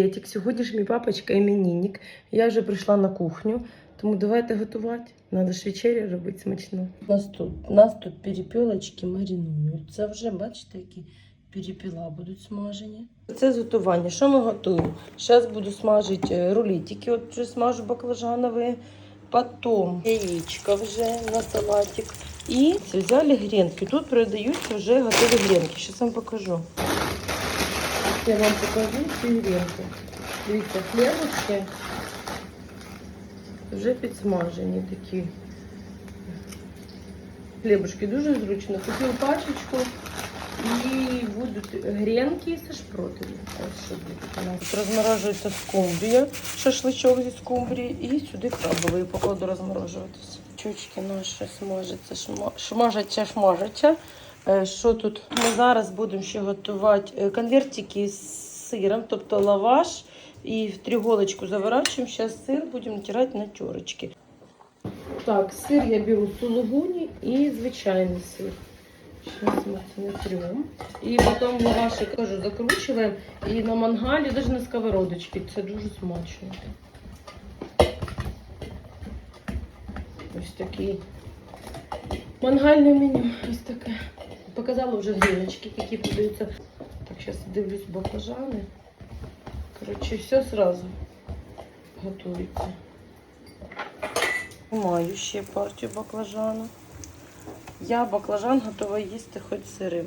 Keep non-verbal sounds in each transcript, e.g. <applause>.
Етік, сьогодні ж мій папочка іменинник. Я вже прийшла на кухню, тому давайте готувати. Надо ж вечеря робити смачно. У нас тут, у нас тут перепілочки маринують. Це вже, бачите, які перепіла будуть смажені. Це готування. Що ми готуємо? Зараз буду смажити е, рулетики, от вже смажу баклажанові. Потом яєчко вже на салатик. І взяли гренки. Тут продаються вже готові гренки. Зараз вам покажу. Я вам покажу ці гренки. Дивіться, хлібушки вже підсмажені такі. Хлібушки дуже зручно. Купив пачечку і будуть гренки зі шпротами. Ось що буде. Розморожується скумбрія, шашличок зі скумбрії і сюди крабовий покладу розморожуватися. Чучки наші смажаться, шма- шмажаться, шмажаться. Е, Що тут? Ми зараз будемо ще готувати е, конвертики з сиром, тобто лаваш. І в треуголочку заворачиваем. Сейчас сыр будем натирать на терочки. Так, сыр я беру сулугуни и звичайный сыр. Сейчас мы это натрем. И потом лавашик тоже закручиваем. И на мангале, даже на сковородочке. Это дуже смачно. Ось такий мангальне меню. Ось таке. Показала вже гріночки, які продаються. Так, зараз дивлюсь баклажани. Короче, все сразу готується. Маю ще партію баклажану. Я баклажан готова їсти хоч сирим.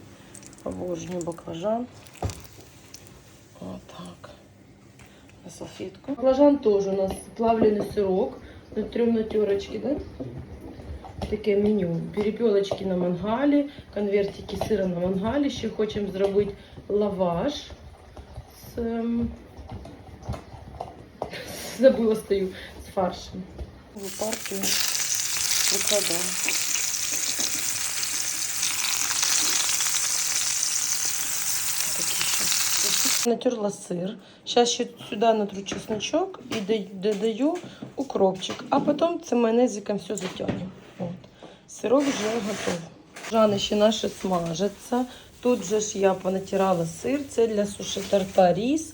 Обожнюю баклажан. Отак. На салфетку. Баклажан теж у нас плавлений сирок. Трьом на терочки, да? Таке меню. Перепілочки на мангалі, конвертики сира на мангалі. Ще хочемо зробити лаваш з ем, <laughs> забыла стою с фаршем. В партию выкладываем. Натерла сыр. Сейчас ще сюда натру чесночок и да- додаю укропчик. А потом це майонезиком все затягнем. Сирок вже готов. Жани ще наші смажаться. Тут же ж я понатирала сир. Це для суші торта рис.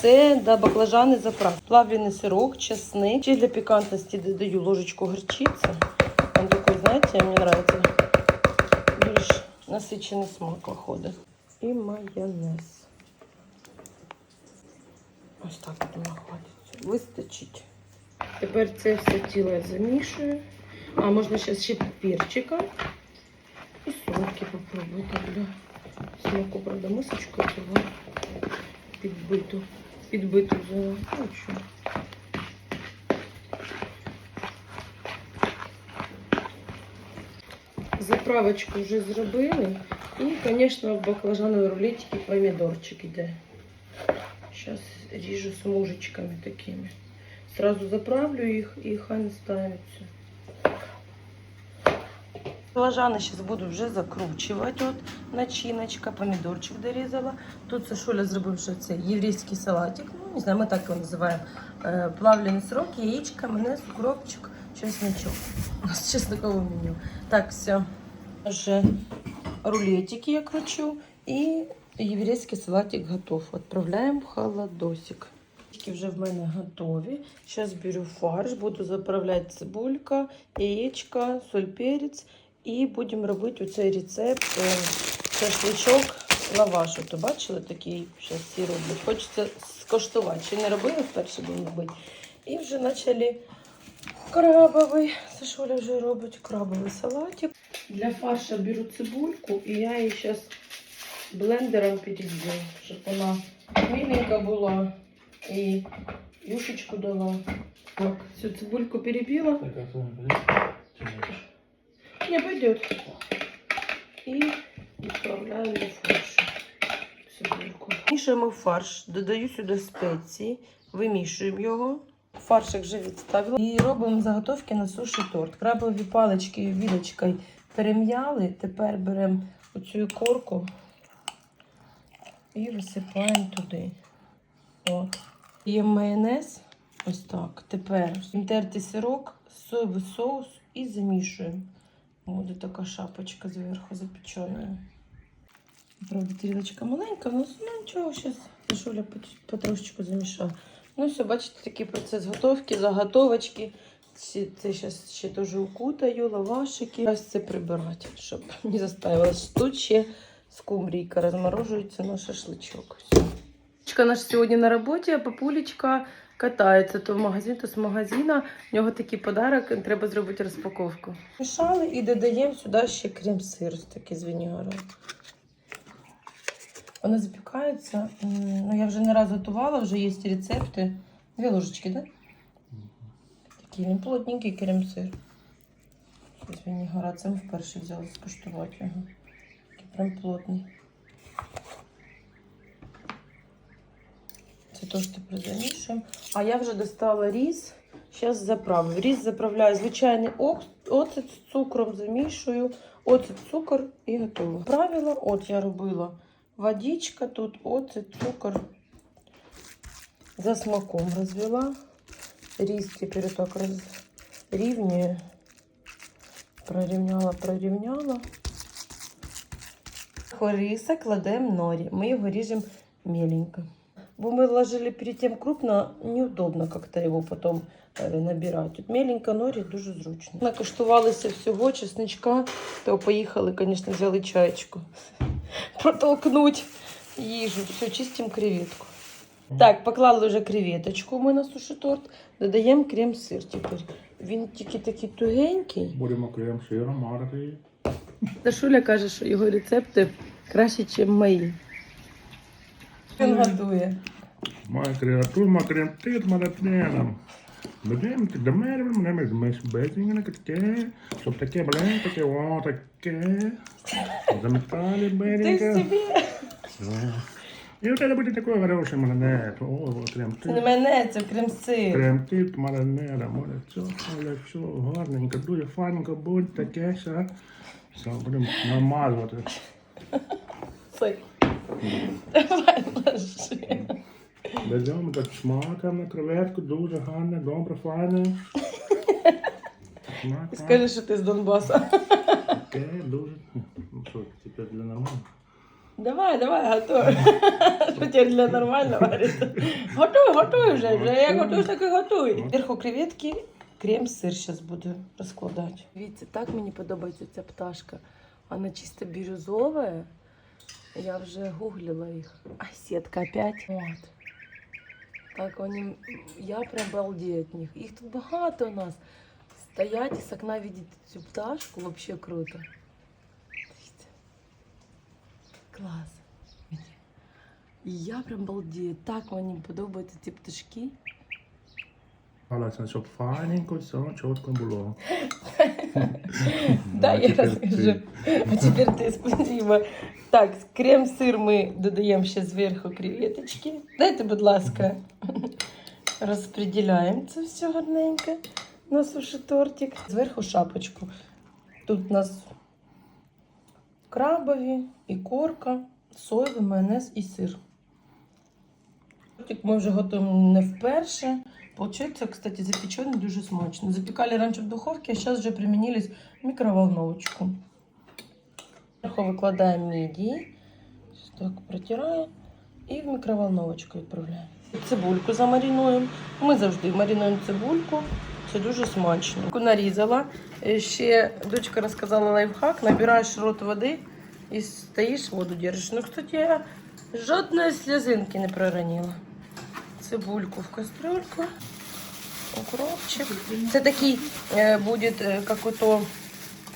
Це до баклажани заправ. Плавлений сирок, чесник. Ще для пікантності додаю ложечку горчиці. Он такой, знаете, мне нравится. Більш насичений смак виходить. І майонез. Ось так будемо хватить. Вистачить. Тепер це все тіло замішую. А можна ще ще перчика. І солодки попробуйте для смаку, правда, мисочку цього підбиту. Підбиту взяла. Ну, що. Заправочку вже зробили. І, звісно, в баклажанові рулетики помідорчик іде. Зараз ріжу смужечками такими. Сразу заправлю їх і хай не ставиться. Баклажани зараз буду вже закручувати. От начиночка, помідорчик дорізала. Тут Сашуля зробив, що це єврейський салатик. Ну, не знаю, ми так його називаємо. Е, Плавлений сирок, яєчка, мене, укропчик, чесночок. У нас чеснокове меню. Так, все. Вже рулетики я кручу. І єврейський салатик готов. Відправляємо в холодосик. Вже в мене готові. Зараз беру фарш, буду заправляти цибулька, яєчка, соль, перець. І будемо робити оцей рецепт е, шашличок лавашу. То бачили такий зараз всі роблять. Хочеться скоштувати. Ще не робили вперше будемо робити. І вже почали крабовий. Сашуля вже робить крабовий салатик. Для фарша беру цибульку і я її зараз блендером переб'ю, щоб вона миленька була і юшечку дала. Так, всю цибульку перебила. Так, не пойдет. И відправляю до фаршу. Мішаємо фарш, додаю сюди спеції, вимішуємо його. Фаршик вже відставила. І робимо заготовки на суші торт. Крабові палички і вілочкою перем'яли. Тепер беремо оцю корку і висипаємо туди. От. Є майонез. Ось так. Тепер тертий сирок, соєвий соус і замішуємо. Буде така шапочка зверху запечена. Правда, тарілочка маленька, але ну нічого, зараз пот- потрошечку замішала. Ну все, бачите, такий процес готовки, заготовочки. Це зараз ще теж укутаю, лавашики. Ось це прибирати, щоб не заставилось. Тут ще скумбрійка розморожується на шашличок. Все. Наш сьогодні на роботі, а папулечка катається то в магазин, то з магазина. У нього такий подарок, треба зробити розпаковку. Мішали і додаємо сюди ще крем-сир, такий з вінігором. Вона запікається. Ну, я вже не раз готувала, вже є рецепти. Дві ложечки, так? Да? Такий він плотненький крем-сир. З вінігора. Це ми вперше взяли скуштувати його. Такий прям плотний. Це теж тепер замішуємо. А я вже достала різ. Зараз заправлю. Різ заправляю звичайний оцет з цукром, замішую. Оцет, цукор і готово. Правила, от я робила водичка, тут оцет, цукор. За смаком розвела. Різ тепер так розрівнюю. Прорівняла, прорівняла. Риса кладемо норі. Ми його ріжемо меленько. Бо мы ложили перед тем крупно, неудобно как-то его потом э, набирать. Тут меленько норі дуже зручно. Накуштувалися всього чесничка, то поїхали, звісно, взяли чаєчку. <laughs> Протолкнуть їжу. Все, чистимо креветку. Так, поклали вже креветочку ми на суші-торт. Додаємо крем-сир тепер. Він тільки такий тугенький. Будемо крем-сиром марити. Дашуля каже, що його рецепти краще, ніж мої. Він готує. Моя креатур, моя крем-тит, моя трена. Ти до мене, мене ми змеш безінги таке, щоб таке, блин, таке, о, таке. Заметали Ти собі. І у тебе буде таке хороше молодець. О, о, не крем-тит. мене, це крем-сир. Крем-тит, молодець, молодець, молодець, гарненько, дуже файненько буде таке, все. Все, будемо намазувати. Цей. Давай ложи. Беремо так на креветку, дуже гарне, добре, файне. Скажи, що ти з Донбасу. Таке, дуже. Ну що, тепер для нормально. Давай, давай, готуй. Тебе для нормального? Готуй, готуй вже. Вже як готуєш, так і готуй. Зверху креветки, крем-сир зараз буду розкладати. Дивіться, так мені подобається ця пташка. Вона чисто бірюзова. Я вже гуглила їх. А сітка опять. От. Так вони, я прям балдею від них. Їх тут багато у нас. Стоять і з окна видіти цю пташку, вообще круто. Дивіться. Клас. Мені. І я прям балдею. Так мені подобаються ці пташки. Це щоб файненько, все чітко було. Да, А я розкажу. А тепер ти спасибо. Так, крем-сир ми додаємо ще зверху креветочки. Дайте, будь ласка. <laughs> Розподіляємо це все гарненько на суші тортик. Зверху шапочку. Тут у нас крабові, ікорка, соєвий майонез і сир. Тортик ми вже готуємо не вперше. Получается, кстати, запеченный дуже смачно. Запекали раньше в духовке, а сейчас уже применились в микроволновочку. Сверху выкладаем мидии. Так протираю. І в мікроволновочку відправляємо. Цибульку замаринуємо. Ми завжди маринуємо цибульку. Це дуже смачно. Нарізала. Е, Ще дочка розказала лайфхак. Набираєш рот води і стоїш, воду держиш. Ну, кстати, я жодної сльозинки не проронила. Цибульку в кастрюльку. Укропчик. Це такий е, буде, е, як ото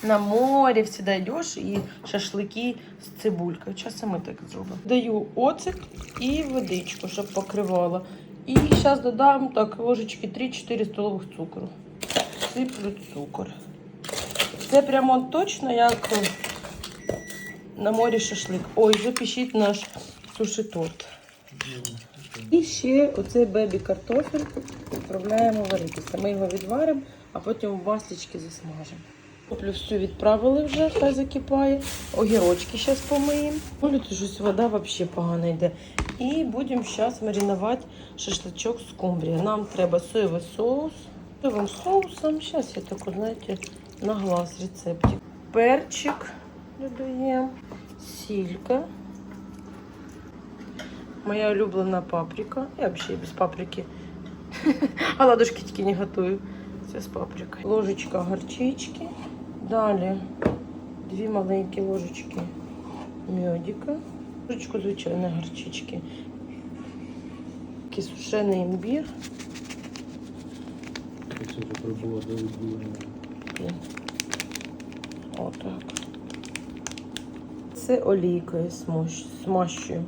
на море всегда йдеш і шашлики з цибулькою. Часом ми так зробимо. Даю оцет і водичку, щоб покривало. І зараз додам так ложечки 3-4 столових цукру. Сиплю цукор. Це прямо точно як на морі шашлик. Ой, вже пішіть наш суші торт. І ще оцей бебі картофель відправляємо варитися. Ми його відваримо, а потім в маслички засмажимо. Картоплю всю відправили вже, хай закипає. Огірочки зараз помиємо. Ну, тут щось вода взагалі погано йде. І будемо зараз маринувати шашличок з скумбрії. Нам треба соєвий соус. Соєвим соусом. Зараз я таку, знаєте, на глаз рецептик. Перчик додаємо, сілька. Моя улюблена паприка. Я взагалі без паприки. <laughs> Оладушки тільки не готую. Це з паприкою. Ложечка горчички. Далі дві маленькі ложечки медика. Ложечку звичайної горчички. Такий сушений імбір. Це вже прибула до відділення. Отак. Це олійкою смащую.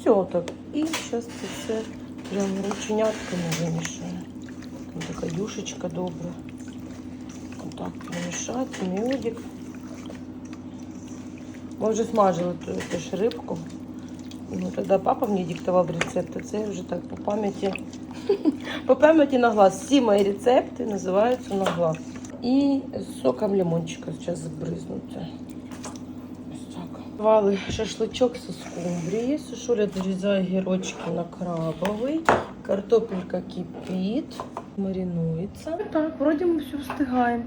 Все отак. І зараз це все прям рученятками вимішаю. Там така юшечка добра. Отак помішати, мюдик. Ми вже смажили теж рибку. Ну, тоді папа мені диктував рецепт, а це я вже так по пам'яті. <laughs> По пам'яті на глаз. Всі мої рецепти називаються на глаз. І соком лимончика зараз збризнути. Вали шашличок зі скумбрії. Сушуля дорізає гірочки на крабовий. Картопелька кипить, маринується. Так, вроді ми все встигаємо.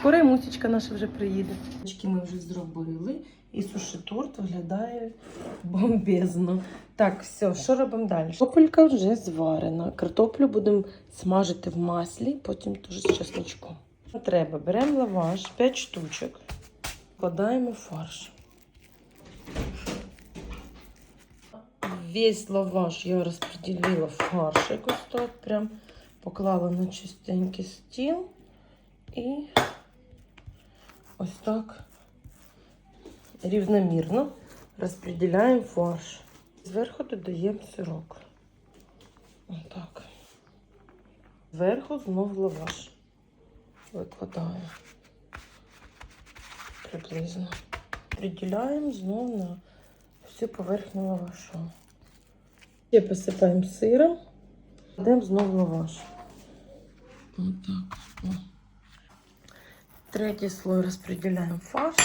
Скоро і мусічка наша вже приїде. Ми вже зробили. І суші-торт виглядає бомбезно. Так, все, що робимо далі? Картопелька вже зварена. Картоплю будемо смажити в маслі, потім теж з чесночком. Треба, беремо лаваш, 5 штучок, вкладаємо фарш. Весь лаваш я розподілила в фаршик ось так, прям поклала на чистенький стіл і ось так рівномірно розподіляємо фарш. Зверху додаємо сирок. Отак. Зверху знов лаваш. Викладаю. Приблизно. Приділяємо знов на всю поверхню лавашу. Ще посипаємо сиром. Кладемо знов лаваш. Отак. О. Третій слой розподіляємо фарш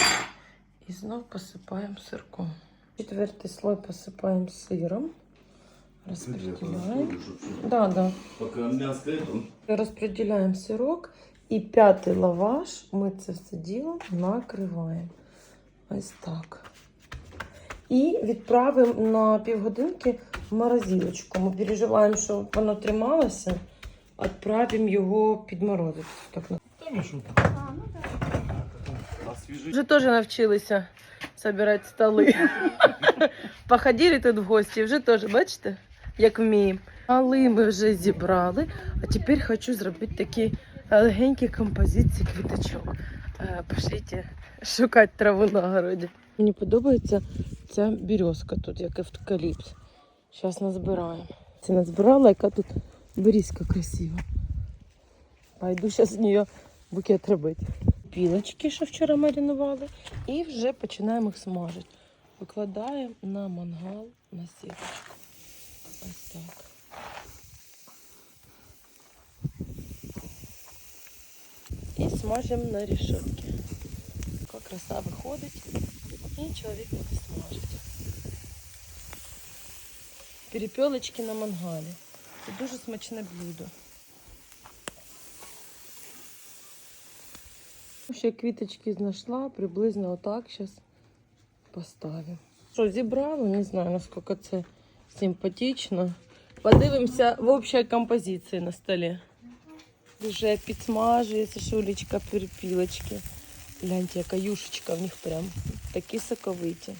і знов посипаємо сирком. Четвертий слой посипаємо сиром. Розподіляємо. Да, да. Пока мяско это. І п'ятий лаваш ми це все діло накриваємо. Ось так. І відправимо на півгодинки в морозилочку. Ми переживаємо, що воно трималося. Відправимо його підморозити. Так, що? освежить. Вже теж навчилися збирати столи. <laughs> Походили тут в гості, вже теж, бачите, як вміємо. Але ми вже зібрали, а тепер хочу зробити такі легенькі композиції квіточок. Е, Пошліть шукати траву на городі. Мені подобається ця березка тут, як евкаліпс. Зараз назбираємо. Це назбирала, яка тут берізка красива. Пойду зараз з неї букет робити. Пілочки, що вчора маринували, і вже починаємо їх смажити. Викладаємо на мангал на сіточку. Ось так. І смажимо на решетки. Така краса виходить, і чоловік буде смажити. Перепілочки на мангалі. Це дуже смачне блюдо. Ще квіточки знайшла, приблизно отак зараз поставимо. Що, зібрала? Не знаю, наскільки це симпатично. Подивимося в общій композиції на столі. Вже підсмажується шулечка перепілочки. Гляньте, яка юшечка в них прям такі соковиті.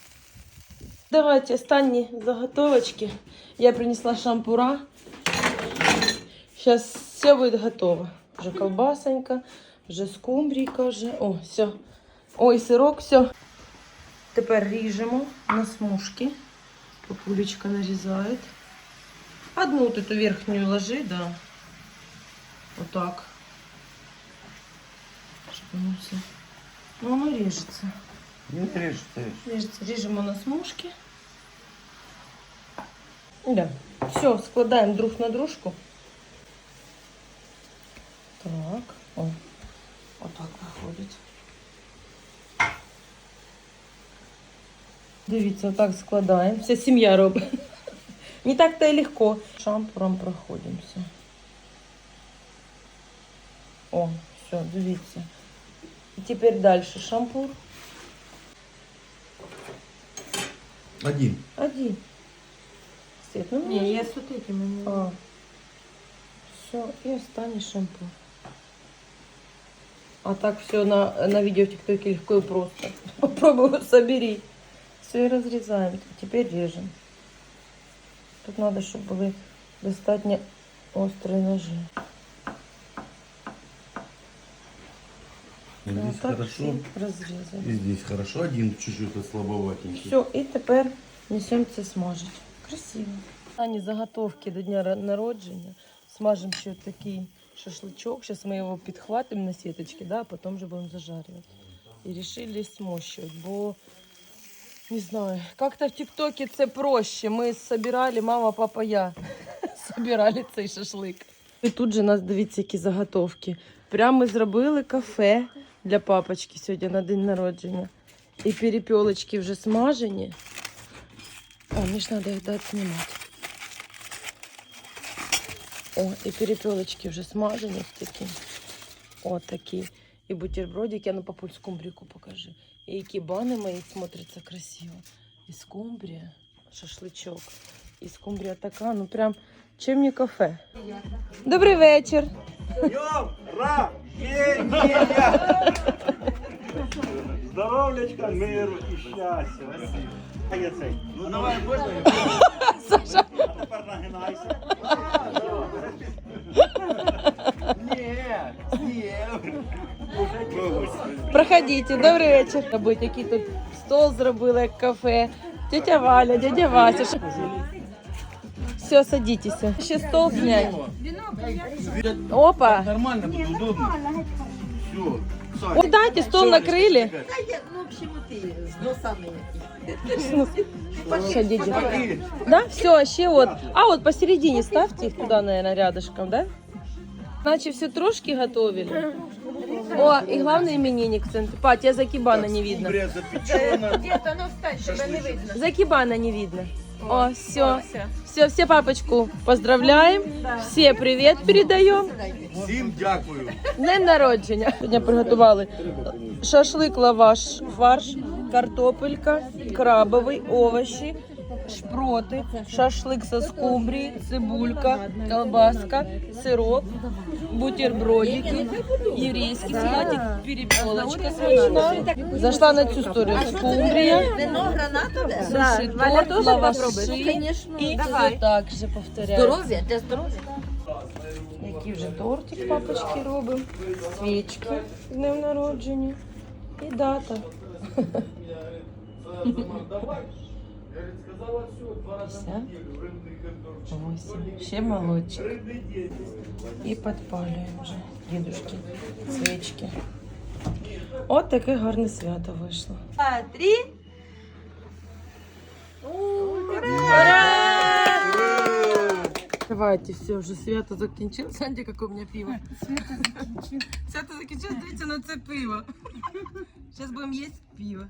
Давайте останні заготовочки. Я принесла шампура. Сейчас все будет готово. Вже колбасонька, вже скумбрійка, вже. О, все. Ой, сирок, все. Тепер ріжемо на смужки. Папулечка нарізає. Одну вот эту верхнюю ложи, да. Вот так. Щоб воно все. Ну, воно ріжеться. Не режется. Ріжеться. Ріжемо на смужки. Да. Все, складаємо друг на дружку. Так. О. Отак виходить. Дивіться, отак складаємо. Вся сім'я робить. <laughs> Не так-то і легко. Шампуром проходимося. О, все, дивіться. І тепер далі шампур. Один. Один. Свет, ну, Ні, я з от этими. А. Все, и останется шампунь. А так все на, на видео в ТикТоке легко и просто. <laughs> Попробуй собери. Все и разрезаем. Теперь режем. Тут надо, чтобы были достаточно острые ножи. Здесь так хорошо. разрезали. И здесь хорошо. Один чуть-чуть слабоватенький. Все, і тепер несемо це смажити. Красиво. Ані заготовки до дня народження. Смажемо ще такий шашлычок. Зараз ми його підхватимо на сіточки, да, а потім вже будемо зажарювати. І вирішили смощувати, бо не знаю, як-то в ТикТоке це проще. Ми собирали, мама, папа, я <laughs> собирали цей шашлик. І тут же нас дивіться, які заготовки. Прямо ми зробили кафе для папочки сьогодні на день народження. І перепелочки вже смажені. О, мені ж треба їх дати знімати. О, і перепелочки вже смажені такі. О, такі. І бутербродики, а ну папуль скумбрійку покажи. І які бани мої смотряться красиво. І скумбрія, шашличок. І скумбрія така, ну прям чим не кафе. Добрий вечір. Здоров'ячка, миру і щастя. Ну давай, можна? <laughs> Саша. А тепер нагинайся. Проходіть, добрий вечір. Який тут стол зробили, як кафе. Тетя Валя, дядя Вася. Все, садитеся. Ще стол снять. Опа. Нормально будет, удобно. Все. Ой, дайте, стол накрили. Ну, в общем, ти з носами Що, дядя? Да? Все, ще от. А от посередине ставьте их туда, наверное, рядышком, да? Значит, все трошки готовили. О, и главный именинник в центре. Па, тебя за кибана не видно. Запечена. Діта, ну встань, тебе не видно. За кибана не видно. О, все. Все, все папочку поздравляем. Все привет передаем. Всім дякую. Днем народження. Сьогодні приготували шашлик, лаваш, фарш, картопелька, крабовий, овочі, шпроти, шашлик со скумбрії, цибулька, колбаска, сироп, бутербродики, єврейський салатик, перепелочка смачна. Зайшла на цю сторону. Скумбрія, суші торт, лаваші. і все так же повторяю. Здоров'я, для здоров'я. Який вже тортик папочки робимо, свічки з днем народження. І дата. <laughs> П'ятдесят восемь. Ще молодчик. І підпалюємо вже, дідушки, свічки. От таке гарне свято вийшло. А, три. Давайте, все, вже свято закінчилось. Саня, яке у мене пиво. Свято закінчилось. Свято закінчилось, дивіться на це пиво. Зараз будемо їсти пиво.